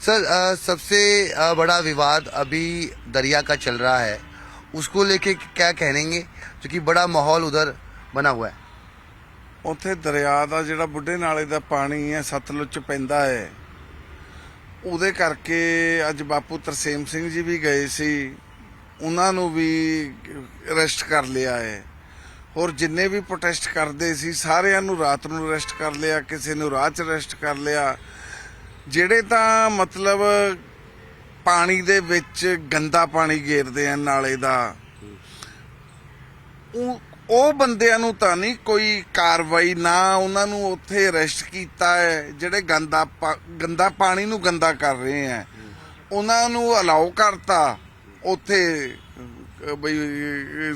Sir अ, सबसे अ, बड़ा विवाद अभी दरिया का चल रहा है उसको लेके क्या कहेंगे क्योंकि बड़ा माहौल उधर बना हुआ है ਉੱਥੇ ਦਰਿਆ ਦਾ ਜਿਹੜਾ ਬੁੱਢੇ ਨਾਲੇ ਦਾ ਪਾਣੀ ਹੈ ਸਤਲੁਜ ਚ ਪੈਂਦਾ ਹੈ ਉਹਦੇ ਕਰਕੇ ਅੱਜ ਬਾਪੂ ਤਰਸੇਮ ਸਿੰਘ ਜੀ ਵੀ ਗਏ ਸੀ ਉਹਨਾਂ ਨੂੰ ਵੀ ਅਰੈਸਟ ਕਰ ਲਿਆ ਹੈ ਹੋਰ ਜਿੰਨੇ ਵੀ ਪ੍ਰੋਟੈਸਟ ਕਰਦੇ ਸੀ ਸਾਰਿਆਂ ਨੂੰ ਰਾਤ ਨੂੰ ਅਰੈਸਟ ਕਰ ਲਿਆ ਕਿਸੇ ਨੂੰ ਰਾਤ ਚ ਅਰੈਸਟ ਕਰ ਲਿਆ ਜਿਹੜੇ ਤਾਂ ਮਤਲਬ ਪਾਣੀ ਦੇ ਵਿੱਚ ਗੰਦਾ ਪਾਣੀ ਗੇਰਦੇ ਆ, ਨਾਲੇ ਦਾ। ਉਹ ਉਹ ਬੰਦਿਆਂ ਨੂੰ ਤਾਂ ਨਹੀਂ ਕੋਈ ਕਾਰਵਾਈ, ਨਾ ਉਹਨਾਂ ਨੂੰ ਉੱਥੇ ਅਰੈਸਟ ਕੀਤਾ ਹੈ, ਜਿਹੜੇ ਗੰਦਾ ਪਾ- ਗੰਦਾ ਪਾਣੀ ਨੂੰ ਗੰਦਾ ਕਰ ਰਹੇ ਆ ਉਹਨਾਂ ਨੂੰ ਅਲਾਉ ਕਰਤਾ, ਉੱਥੇ ਬਈ,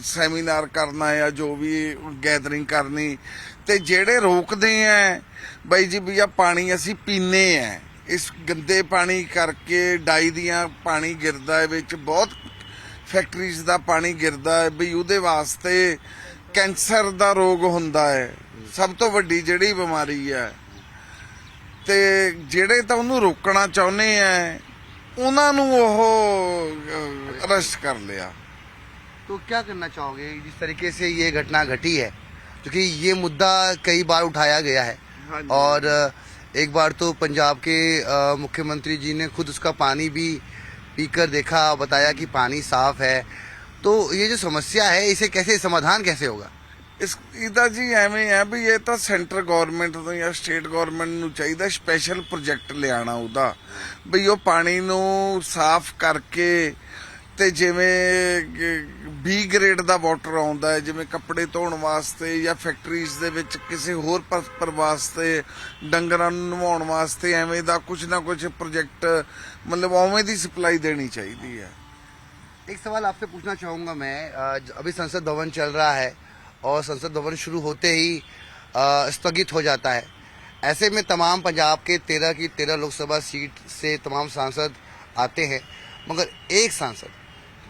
ਸੈਮੀਨਾਰ ਕਰਨਾ ਜਾਂ ਜੋ ਵੀ ਗੈਦਰਿੰਗ ਕਰਨੀ। ਤੇ ਜਿਹੜੇ ਰੋਕਦੇ ਆ ਬਈ ਜੀ, ਵੀ ਆ ਪਾਣੀ ਅਸੀਂ ਪੀਨੇ ਆ ਇਸ ਗੰਦੇ ਪਾਣੀ ਕਰਕੇ ਡਾਈ ਦੀਆਂ ਪਾਣੀ ਗਿਰਦਾ ਹੈ ਵਿੱਚ ਬਹੁਤ ਫੈਕਟਰੀਜ਼ ਦਾ ਪਾਣੀ ਗਿਰਦਾ ਹੈ ਵੀ ਉਹਦੇ ਵਾਸਤੇ ਕੈਂਸਰ ਦਾ ਰੋਗ ਹੁੰਦਾ ਹੈ ਸਭ ਤੋਂ ਵੱਡੀ ਜਿਹੜੀ ਬਿਮਾਰੀ ਹੈ ਤੇ ਜਿਹੜੇ ਤਾਂ ਉਹਨੂੰ ਰੋਕਣਾ ਚਾਹੁੰਦੇ ਆ ਉਹਨਾਂ ਨੂੰ ਉਹ ਅਰੈਸਟ ਕਰ ਲਿਆ तो क्या करना चाहोगे जिस तरीके से ये घटना घटी है क्योंकि ये मुद्दा कई बार उठाया गया है हाँ जी। और अ, एक बार तो पंजाब के अ, मुख्यमंत्री जी ने खुद उसका पानी भी पीकर देखा बताया कि पानी साफ है तो ये जो समस्या है इसे कैसे समाधान कैसे होगा ਇਸ ਇਹਦਾ ਜੀ ਐਵੇਂ ਹੈ ਵੀ ਇਹ ਤਾਂ ਸੈਂਟਰ ਗਵਰਨਮੈਂਟ ਤੋਂ ਜਾਂ ਸਟੇਟ ਗਵਰਨਮੈਂਟ ਨੂੰ ਚਾਹੀਦਾ ਸਪੈਸ਼ਲ ਪ੍ਰੋਜੈਕਟ ਲਿਆਣਾ ਉਹਦਾ ਵੀ ਉਹ ਪਾਣੀ ਨੂੰ ਸਾਫ਼ ਕਰਕੇ ਤੇ ਜਿਵੇਂ ਬੀ ਗ੍ਰੇਡ ਦਾ ਵਾਟਰ ਆਉਂਦਾ ਹੈ ਜਿਵੇਂ ਕੱਪੜੇ ਧੋਣ ਵਾਸਤੇ ਜਾਂ ਫੈਕਟਰੀਜ਼ ਦੇ ਵਿੱਚ ਕਿਸੇ ਹੋਰ ਪਰਪਰ ਵਾਸਤੇ ਡੰਗਰਾਂ ਨੂੰ ਨਵਾਉਣ ਵਾਸਤੇ ਐਵੇਂ ਦਾ ਕੁਝ ਨਾ ਕੁਝ ਪ੍ਰੋਜੈਕਟ ਮਤਲਬ ਉਵੇਂ ਦੀ ਸਪਲਾਈ ਦੇਣੀ ਚਾਹੀਦੀ ਹੈ एक सवाल आपसे पूछना चाहूंगा मैं अ, ज- अभी संसद भवन चल रहा है और संसद भवन शुरू होते ही अ, स्थगित हो जाता है ऐसे में तमाम पंजाब के तेरह की तेरह लोकसभा सीट से तमाम सांसद आते हैं मगर एक सांसद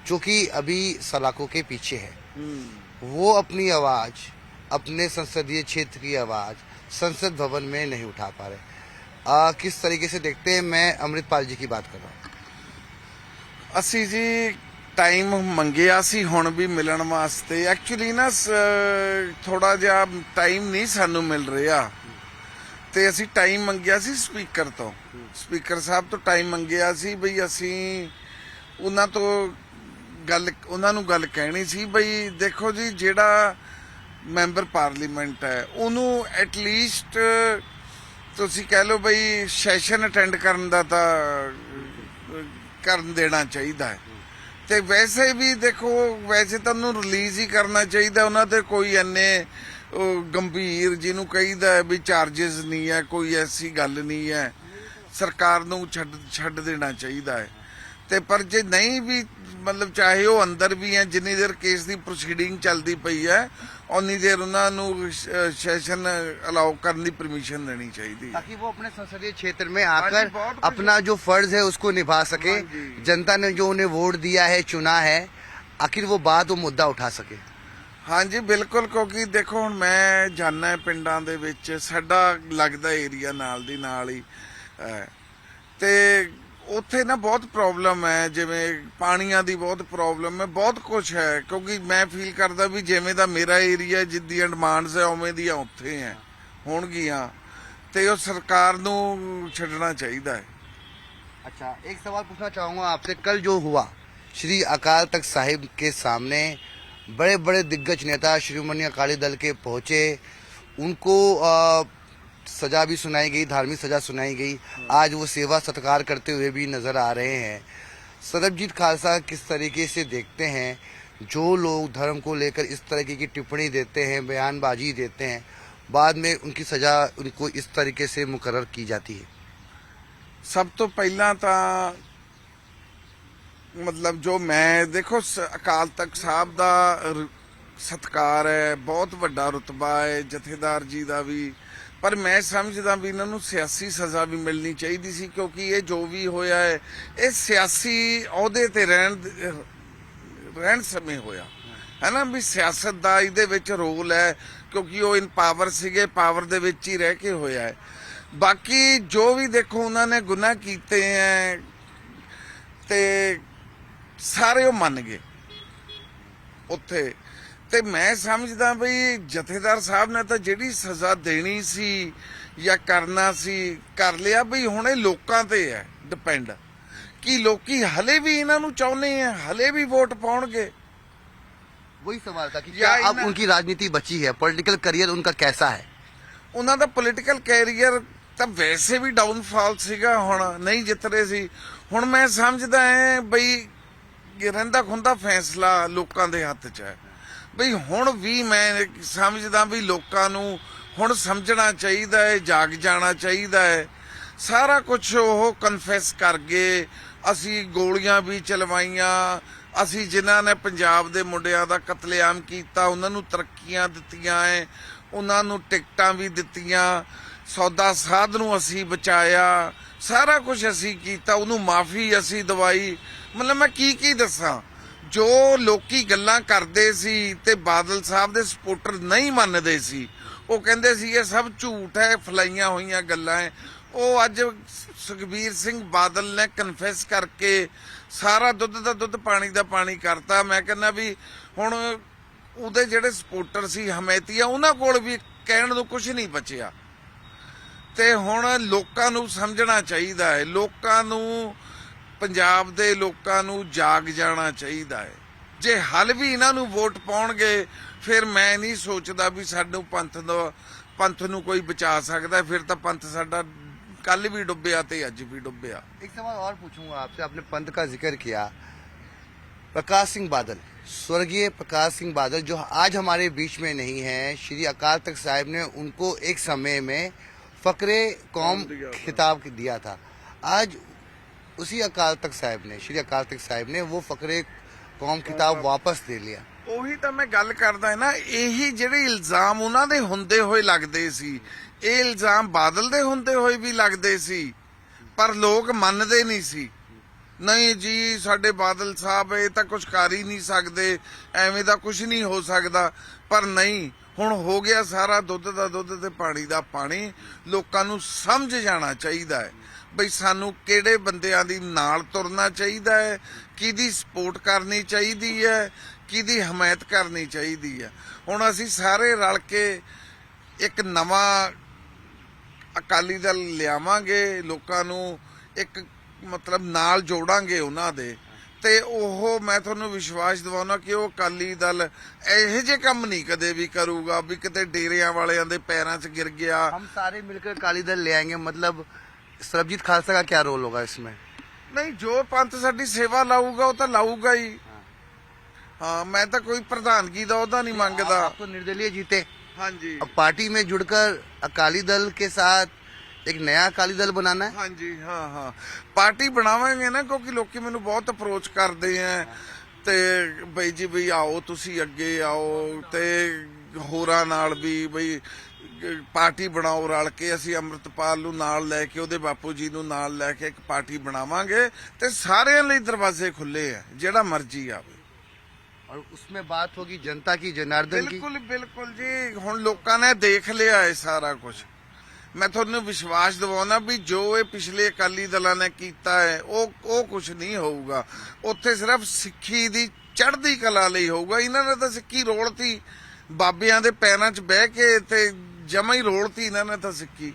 जो कि अभी सलाखों के पीछे है वो अपनी आवाज अपने संसदीय क्षेत्र की आवाज संसद भवन में नहीं उठा पा रहे अ, किस तरीके से देखते हैं मैं अमृतपाल जी की बात कर रहा हूँ ਅਸੀਂ ਜੀ ਟਾਈਮ ਮੰਗਿਆ ਸੀ ਹੁਣ ਵੀ ਮਿਲਣ ਵਾਸਤੇ ਐਕਚੁਅਲੀ ਨਾ ਥੋੜਾ ਜਿਹਾ ਟਾਈਮ ਨਹੀਂ ਸਾਨੂੰ ਮਿਲ ਰਿਹਾ ਤੇ ਅਸੀਂ ਟਾਈਮ ਮੰਗਿਆ ਸੀ ਸਪੀਕਰ ਤੋਂ ਸਪੀਕਰ ਸਾਹਿਬ ਤੋਂ ਟਾਈਮ ਮੰਗਿਆ ਸੀ ਬਈ ਅਸੀਂ ਉਹਨਾਂ ਤੋਂ ਗੱਲ, ਉਹਨਾਂ ਨੂੰ ਗੱਲ ਕਹਿਣੀ ਸੀ, ਬਈ ਦੇਖੋ ਜੀ, ਜਿਹੜਾ ਮੈਂਬਰ ਪਾਰਲੀਮੈਂਟ ਹੈ, ਉਹਨੂੰ ਐਟ ਲੀਸਟ ਤੁਸੀਂ ਕਹਿ ਲਓ ਬਈ ਸੈਸ਼ਨ ਅਟੈਂਡ ਕਰਨ ਦਾ ਤਾਂ, ਕਰਨ ਦੇਣਾ ਚਾਹੀਦਾ ਹੈ। ਤੇ ਵੈਸੇ ਵੀ ਦੇਖੋ, ਵੈਸੇ ਤਾਂ ਉਹਨੂੰ ਰਿਲੀਜ਼ ਹੀ ਕਰਨਾ ਚਾਹੀਦਾ, ਉਹਨਾਂ ਤੇ ਕੋਈ ਐਨੇ ਗੰਭੀਰ ਜਿਹਨੂੰ ਕਹੀਦਾ ਵੀ ਚਾਰजेस ਨਹੀਂ ਹੈ, ਕੋਈ ਐਸੀ ਗੱਲ ਨਹੀਂ ਹੈ। ਸਰਕਾਰ ਨੂੰ ਛੱਡ ਛੱਡ ਦੇਣਾ ਚਾਹੀਦਾ ਹੈ। ਤੇ ਪਰ ਜੇ ਨਹੀਂ ਵੀ ਮਤਲਬ ਚਾਹੇ ਉਹ ਅੰਦਰ ਵੀ ਹੈ ਜਿੰਨੀ ਦੇਰ ਕੇਸ ਦੀ ਪ੍ਰੋਸੀਡਿੰਗ ਚੱਲਦੀ ਪਈ ਹੈ ਉਨੀ ਦੇਰ ਉਹਨਾਂ ਨੂੰ ਸੈਸ਼ਨ ਅਲਾਉ ਕਰਨ ਦੀ ਪਰਮਿਸ਼ਨ ਦੇਣੀ ਚਾਹੀਦੀ ਹੈ ताकि वो अपने संसदीय क्षेत्र में हाँ जी, आकर बहुत कुछ- अपना जो फर्ज है उसको निभा सके हाँ जी। जनता ने जो उन्हें वोट दिया है चुना है आखिर वो बात वो मुद्दा उठा सके ਹਾਂਜੀ ਬਿਲਕੁਲ ਕਿਉਂਕਿ ਦੇਖੋ ਹੁਣ ਮੈਂ ਜਾਣਾ ਪਿੰਡਾਂ ਦੇ ਵਿੱਚ ਸਾਡਾ ਲੱਗਦਾ ਏਰੀਆ ਨਾਲ ਦੀ ਨਾਲ ਹੀ ਹੈ। ਤੇ ਉੱਥੇ ਨਾ ਬਹੁਤ ਪ੍ਰੋਬਲਮ ਹੈ ਜਿਵੇਂ ਪਾਣੀਆਂ ਦੀ ਬਹੁਤ ਪ੍ਰੋਬਲਮ ਹੈ ਬਹੁਤ ਕੁਝ ਹੈ ਕਿਉਂਕਿ ਮੈਂ ਫੀਲ ਕਰਦਾ ਵੀ ਜਿਵੇਂ ਦਾ ਮੇਰਾ ਏਰੀਆ ਜਿੱਦੀਆਂ ਡਿਮਾਂਡਸ ਹੈ ਉਵੇਂ ਦੀਆਂ ਉੱਥੇ ਹੈ ਹੋਣਗੀਆਂ ਤੇ ਉਹ ਸਰਕਾਰ ਨੂੰ ਛੱਡਣਾ ਚਾਹੀਦਾ ਹੈ अच्छा एक सवाल पूछना चाहूंगा आपसे कल जो हुआ श्री अकाल तख्त साहिब के सामने बड़े बड़े दिग्गज नेता शिरोमणि अकाली दल के पहुंचे उनको अ, सजा भी सुनाई गई धार्मिक सजा सुनाई गई आज वो सेवा सत्कार करते हुए भी नजर आ रहे हैं सरबजीत खालसा किस तरीके से देखते हैं जो लोग धर्म को लेकर इस तरीके की टिप्पणी देते हैं बयानबाजी देते हैं बाद में उनकी सजा उनको इस तरीके से मुकर्र की जाती है ਸਭ ਤੋਂ ਪਹਿਲਾਂ ਤਾਂ ਮਤਲਬ ਜੋ ਮੈਂ ਦੇਖੋ ਸ- ਅਕਾਲ ਤਖਤ ਸਾਹਿਬ ਦਾ ਰ- ਸਤਕਾਰ ਹੈ ਬਹੁਤ ਵੱਡਾ ਰੁਤਬਾ ਹੈ ਜਥੇਦਾਰ ਜੀ ਦਾ ਵੀ ਪਰ ਮੈਂ ਸਮਝਦਾ ਵੀ ਇਹਨਾਂ ਨੂੰ ਸਿਆਸੀ ਸਜ਼ਾ ਵੀ ਮਿਲਣੀ ਚਾਹੀਦੀ ਸੀ, ਕਿਉਂਕਿ ਇਹ ਜੋ ਵੀ ਹੋਇਆ ਹੈ, ਇਹ ਸਿਆਸੀ ਅਹੁਦੇ ਤੇ ਰਹਿਣ ਰਹਿਣ ਸਮੇਂ ਹੋਇਆ। ਹੈ ਨਾ ਵੀ ਸਿਆਸਤ ਦਾ ਇਹਦੇ ਵਿੱਚ ਰੋਲ ਹੈ, ਕਿਉਂਕਿ ਉਹ ਇਨ ਪਾਵਰ ਸੀਗੇ ਪਾਵਰ ਦੇ ਵਿੱਚ ਹੀ ਰਹਿ ਕੇ ਹੋਇਆ ਹੈ। ਬਾਕੀ ਜੋ ਵੀ ਦੇਖੋ, ਉਹਨਾਂ ਨੇ ਗੁਨਾਹ ਕੀਤੇ ਐ ਤੇ ਸਾਰੇ ਉਹ ਮੰਨ ਗਏ। ਉੱਥੇ ਤੇ ਮੈਂ ਸਮਝਦਾ ਬਈ ਜਥੇਦਾਰ ਸਾਹਿਬ ਨੇ ਤਾਂ ਜਿਹੜੀ ਸਜ਼ਾ ਦੇਣੀ ਸੀ ਜਾਂ ਕਰਨਾ ਸੀ ਕਰ ਲਿਆ ਬਈ ਹੁਣ ਇਹ ਲੋਕਾਂ ਤੇ ਹੈ ਡਿਪੈਂਡ ਕਿ ਲੋਕੀ ਹਲੇ ਵੀ ਇਹਨਾਂ ਨੂੰ ਚਾਹੁੰਦੇ ਆ ਹਲੇ ਵੀ ਵੋਟ ਪਾਉਣਗੇ वही सवाल था कि या क्या अब इन- उनकी राजनीति बची है पॉलिटिकल करियर उनका कैसा है ਉਹਨਾਂ ਦਾ ਪੋਲੀਟੀਕਲ ਕੈਰੀਅਰ ਤਾਂ ਵੈਸੇ ਵੀ ਡਾਊਨਫਾਲ ਸੀਗਾ ਹੁਣ ਨਹੀਂ ਜਿੱਤ ਰਹੇ ਸੀ ਹੁਣ ਮੈਂ ਸਮਝਦਾ ਐ ਬਈ ਇਹ ਰਹਿੰਦਾ ਖੁੰਦਾ ਫੈਸਲਾ ਲੋਕਾਂ ਦੇ ਹੱਥ 'ਚ ਹੈ ਬਈ ਹੁਣ ਵੀ ਮੈਂ ਸਮਝਦਾ ਵੀ ਲੋਕਾਂ ਨੂੰ ਹੁਣ ਸਮਝਣਾ ਚਾਹੀਦਾ ਹੈ, ਜਾਗ ਜਾਣਾ ਚਾਹੀਦਾ ਹੈ। ਸਾਰਾ ਕੁਝ ਉਹ ਕਨਫੈਸ ਕਰ ਗਏ। ਅਸੀਂ ਗੋਲੀਆਂ ਵੀ ਚਲਵਾਈਆਂ। ਅਸੀਂ ਜਿਨ੍ਹਾਂ ਨੇ ਪੰਜਾਬ ਦੇ ਮੁੰਡਿਆਂ ਦਾ ਕਤਲੇਆਮ ਕੀਤਾ, ਉਹਨਾਂ ਨੂੰ ਤਰੱਕੀਆਂ ਦਿੱਤੀਆਂ ਐ, ਉਹਨਾਂ ਨੂੰ ਟਿਕਟਾਂ ਵੀ ਦਿੱਤੀਆਂ। ਸੌਦਾ ਸਾਧ ਨੂੰ ਅਸੀਂ ਬਚਾਇਆ। ਸਾਰਾ ਕੁਝ ਅਸੀਂ ਕੀਤਾ, ਉਹਨੂੰ ਮਾਫੀ ਅਸੀਂ ਦਵਾਈ। ਮਤਲਬ ਮੈਂ ਕੀ ਕੀ ਦੱਸਾਂ? ਜੋ ਲੋਕੀ ਗੱਲਾਂ ਕਰਦੇ ਸੀ ਤੇ ਬਾਦਲ ਸਾਹਿਬ ਦੇ ਸਪੋਰਟਰ ਨਹੀਂ ਮੰਨਦੇ ਸੀ, ਉਹ ਕਹਿੰਦੇ ਸੀ ਇਹ ਸਭ ਝੂਠ ਹੈ, ਫਲਾਈਆਂ ਹੋਈਆਂ ਗੱਲਾਂ ਹੈ। ਉਹ ਅੱਜ ਸੁਖਬੀਰ ਸਿੰਘ ਬਾਦਲ ਨੇ ਕਨਫੈਸ ਕਰਕੇ ਸਾਰਾ ਦੁੱਧ ਦਾ ਦੁੱਧ, ਪਾਣੀ ਦਾ ਪਾਣੀ ਕਰਤਾ। ਮੈਂ ਕਹਿੰਦਾ ਵੀ ਹੁਣ ਉਹਦੇ ਜਿਹੜੇ ਸਪੋਰਟਰ ਸੀ, ਹਮੈਤੀਆ, ਉਹਨਾਂ ਕੋਲ ਵੀ ਕਹਿਣ ਨੂੰ ਕੁਝ ਨਹੀਂ ਬਚਿਆ। ਤੇ ਹੁਣ ਲੋਕਾਂ ਨੂੰ ਸਮਝਣਾ ਚਾਹੀਦਾ ਹੈ। ਲੋਕਾਂ ਨੂੰ ਪੰਜਾਬ ਦੇ ਲੋਕਾਂ ਨੂੰ ਜਾਗ ਜਾਣਾ ਚਾਹੀਦਾ ਹੈ ਜੇ ਹਲ ਵੀ ਇਹਨਾਂ ਨੂੰ ਵੋਟ ਪਾਉਣਗੇ ਫਿਰ ਮੈਂ ਨਹੀਂ ਸੋਚਦਾ ਵੀ ਸਾਨੂੰ ਪੰਥ ਦਾ ਪੰਥ ਨੂੰ ਕੋਈ ਬਚਾ ਸਕਦਾ ਹੈ। ਫਿਰ ਤਾਂ ਪੰਥ ਸਾਡਾ ਕੱਲ ਵੀ ਡੁੱਬਿਆ ਤੇ ਅੱਜ ਵੀ ਡੁੱਬਿਆ एक सवाल और पूछूंगा आपसे आपने पंत का जिक्र किया प्रकाश सिंह बादल स्वर्गीय प्रकाश सिंह बादल जो आज हमारे बीच में नहीं है श्री अकाल तख्त साहिब ने उनको एक समय में फकरे कौम दिया था। खिताब दिया था आज उसी अकाल तख्त साहिब ने श्री अकाल तख्त साहिब ने वो फकरे कौम खिताब वापस ले लिया ਉਹੀ ਤਾਂ ਮੈਂ ਗੱਲ ਕਰਦਾ ਹਾਂ ਨਾ ਇਹੀ ਜਿਹੜੇ ਇਲਜ਼ਾਮ ਉਹਨਾਂ ਦੇ ਹੁੰਦੇ ਹੋਏ ਲੱਗਦੇ ਸੀ ਇਹ ਇਲਜ਼ਾਮ ਬਾਦਲ ਦੇ ਹੁੰਦੇ ਹੋਏ ਵੀ ਲੱਗਦੇ ਸੀ ਪਰ ਲੋਕ ਮੰਨਦੇ ਨਹੀਂ ਸੀ ਨਹੀਂ ਜੀ ਸਾਡੇ ਬਾਦਲ ਸਾਹਿਬ ਇਹ ਤਾਂ ਕੁਝ ਕਰ ਹੀ ਨਹੀਂ ਸਕਦੇ ਐਵੇਂ ਦਾ ਕੁਝ ਨਹੀਂ ਹੋ ਸਕਦਾ ਪਰ ਨਹੀਂ ਹੁਣ ਹੋ ਗਿਆ ਸਾਰਾ ਦੁੱਧ ਦਾ ਦੁੱਧ ਤੇ ਪਾਣੀ ਦਾ ਪਾਣੀ ਲੋਕਾਂ ਨੂੰ ਸਮਝ ਜਾਣਾ ਚਾਹੀਦਾ ਹੈ ਬਈ ਸਾਨੂੰ ਕਿਹੜੇ ਬੰਦਿਆਂ ਦੀ ਨਾਲ ਤੁਰਨਾ ਚਾਹੀਦਾ ਹੈ? ਕਿਹਦੀ ਸਪੋਰਟ ਕਰਨੀ ਚਾਹੀਦੀ ਹੈ? ਕਿਹਦੀ ਹਮਾਇਤ ਕਰਨੀ ਚਾਹੀਦੀ ਹੈ? ਹੁਣ ਅਸੀਂ ਸਾਰੇ ਰਲ ਕੇ ਇੱਕ ਨਵਾਂ ਅਕਾਲੀ ਦਲ ਲਿਆਵਾਂਗੇ, ਲੋਕਾਂ ਨੂੰ ਇੱਕ ਮਤਲਬ ਨਾਲ ਜੋੜਾਂਗੇ ਉਹਨਾਂ ਦੇ। ਤੇ ਉਹ ਮੈਂ ਤੁਹਾਨੂੰ ਵਿਸ਼ਵਾਸ ਦਿਵਾਉਣਾ ਕਿ ਉਹ ਅਕਾਲੀ ਦਲ ਇਹੋ ਜਿਹੇ ਕੰਮ ਨਹੀਂ ਕਦੇ ਵੀ ਕਰੂਗਾ, ਵੀ ਕਿਤੇ ਡੇਰਿਆਂ ਵਾਲਿਆਂ ਦੇ ਪੈਰਾਂ 'ਚ ਗਿਰ ਗਿਆ। ਹਮ ਸਾਰੇ ਮਿਲ ਕੇ ਅਕਾਲੀ ਦਲ ਲਿਆਏਗੇ, ਮਤਲਬ सरबजीत खालसा का क्या रोल होगा इसमें ਨਹੀਂ ਜੋ ਪੰਥ ਸਾਡੀ ਸੇਵਾ ਲਾਊਗਾ ਉਹ ਤਾਂ ਲਾਊਗਾ ਹੀ ਹਾਂ ਮੈਂ ਤਾਂ ਕੋਈ ਪ੍ਰਧਾਨਗੀ ਦਾ ਉਹਦਾ ਨਹੀਂ ਮੰਗਦਾ आप तो निर्दलीय जीते ਹਾਂਜੀ अब पार्टी में जुड़कर अकाली दल के साथ एक नया अकाली दल बनाना है ਹਾਂਜੀ ਹਾਂ ਹਾਂ ਪਾਰਟੀ ਬਣਾਵਾਂਗੇ ਨਾ ਕਿਉਂਕਿ ਲੋਕੀ ਮੈਨੂੰ ਬਹੁਤ ਅਪਰੋਚ ਕਰਦੇ ਆ ਤੇ ਬਈ ਜੀ ਬਈ ਆਓ ਤੁਸੀਂ ਅੱਗੇ ਆਓ ਤੇ ਹੋਰਾਂ ਨਾਲ ਵੀ ਬਈ ਅਹ ਪਾਰਟੀ ਬਣਾਓ ਰਲ ਕੇ ਅਸੀਂ ਅਮਰਤਪਾਲ ਨੂੰ ਨਾਲ ਲੈ ਕੇ ਉਹਦੇ ਬਾਪੂ ਜੀ ਨੂੰ ਨਾਲ ਲੈ ਕੇ ਇੱਕ ਪਾਰਟੀ ਬਣਾਵਾਂਗੇ ਤੇ ਸਾਰਿਆਂ ਲਈ ਦਰਵਾਜ਼ੇ ਖੁੱਲੇ ਆ ਜਿਹੜਾ ਮਰਜ਼ੀ ਆਵੇ। और उसमें बात होगी जनता की जनार्दन की ਬਿਲਕੁਲ ਬਿਲਕੁਲ ਜੀ। ਹੁਣ ਲੋਕਾਂ ਨੇ ਦੇਖ ਲਿਆ ਇਹ ਸਾਰਾ ਕੁਝ ਮੈਂ ਤੁਹਾਨੂੰ ਵਿਸ਼ਵਾਸ ਦਿਵਾਉਣਾ ਵੀ ਜੋ ਇਹ ਪਿਛਲੇ ਅਕਾਲੀ ਦਲਾਂ ਨੇ ਕੀਤਾ ਹੈ ਉਹ ਉਹ ਕੁਝ ਨਹੀਂ ਹੋਊਗਾ। ਉੱਥੇ ਸਿਰਫ ਸਿੱਖੀ ਦੀ ਚੜ੍ਹਦੀ ਕਲਾ ਲਈ ਹੋਊਗਾ। ਇਹਨਾਂ ਨੇ ਤਾਂ ਸਿੱਖੀ ਰੋਲਤੀ ਬਾਬਿਆਂ ਦੇ ਪੈਰਾਂ 'ਚ ਬਹਿ ਕੇ ਤੇ ਜਮਾ ਹੀ ਰੋਲਤੀ ਇਹਨਾਂ ਨੇ ਤਾਂ ਸਿੱਕੀ।